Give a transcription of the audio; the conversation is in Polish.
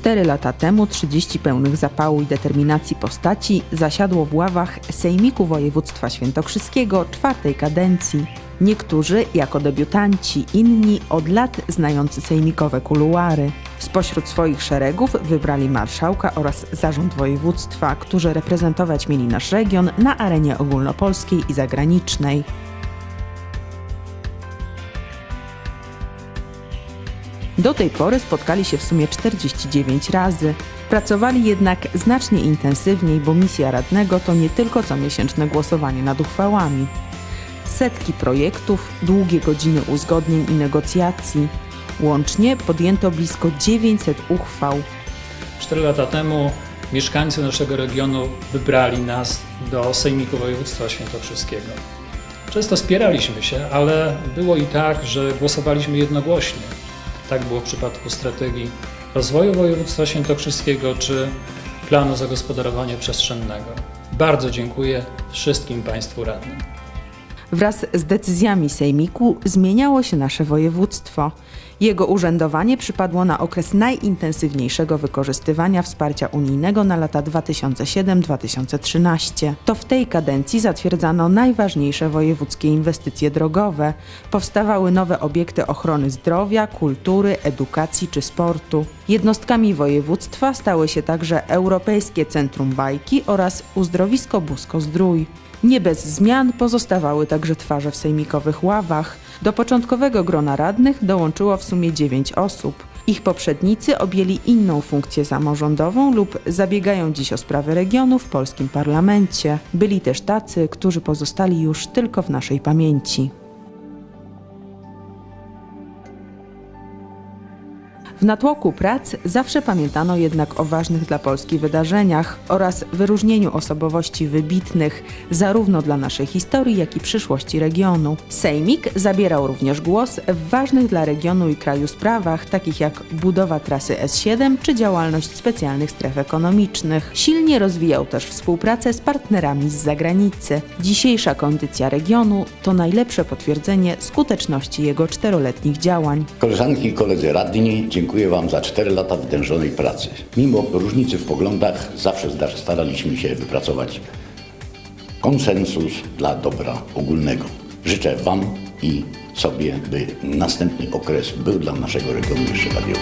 Cztery lata temu 30 pełnych zapału i determinacji postaci zasiadło w ławach Sejmiku Województwa Świętokrzyskiego czwartej kadencji. Niektórzy jako debiutanci, inni od lat znający sejmikowe kuluary. Spośród swoich szeregów wybrali marszałka oraz zarząd województwa, którzy reprezentować mieli nasz region na arenie ogólnopolskiej i zagranicznej. Do tej pory spotkali się w sumie 49 razy. Pracowali jednak znacznie intensywniej, bo misja radnego to nie tylko comiesięczne głosowanie nad uchwałami. Setki projektów, długie godziny uzgodnień i negocjacji. Łącznie podjęto blisko 900 uchwał. Cztery lata temu mieszkańcy naszego regionu wybrali nas do Sejmiku Województwa Świętokrzyskiego. Często spieraliśmy się, ale było i tak, że głosowaliśmy jednogłośnie. Tak było w przypadku strategii rozwoju województwa świętokrzyskiego czy planu zagospodarowania przestrzennego. Bardzo dziękuję wszystkim Państwu radnym. Wraz z decyzjami Sejmiku zmieniało się nasze województwo. Jego urzędowanie przypadło na okres najintensywniejszego wykorzystywania wsparcia unijnego na lata 2007-2013. To w tej kadencji zatwierdzano najważniejsze wojewódzkie inwestycje drogowe. Powstawały nowe obiekty ochrony zdrowia, kultury, edukacji czy sportu. Jednostkami województwa stały się także Europejskie Centrum Bajki oraz Uzdrowisko Busko-Zdrój. Nie bez zmian pozostawały także twarze w sejmikowych ławach. Do początkowego grona radnych dołączyło w sumie dziewięć osób. Ich poprzednicy objęli inną funkcję samorządową lub zabiegają dziś o sprawy regionu w polskim parlamencie. Byli też tacy, którzy pozostali już tylko w naszej pamięci. W natłoku prac zawsze pamiętano jednak o ważnych dla Polski wydarzeniach oraz wyróżnieniu osobowości wybitnych zarówno dla naszej historii, jak i przyszłości regionu. Sejmik zabierał również głos w ważnych dla regionu i kraju sprawach, takich jak budowa trasy S7 czy działalność specjalnych stref ekonomicznych. Silnie rozwijał też współpracę z partnerami z zagranicy. Dzisiejsza kondycja regionu to najlepsze potwierdzenie skuteczności jego czteroletnich działań. Koleżanki i koledzy radni, dziękuję Wam za 4 lata wytężonej pracy. Mimo różnicy w poglądach, zawsze staraliśmy się wypracować konsensus dla dobra ogólnego. Życzę Wam i sobie, by następny okres był dla naszego regionu jeszcze bardziej.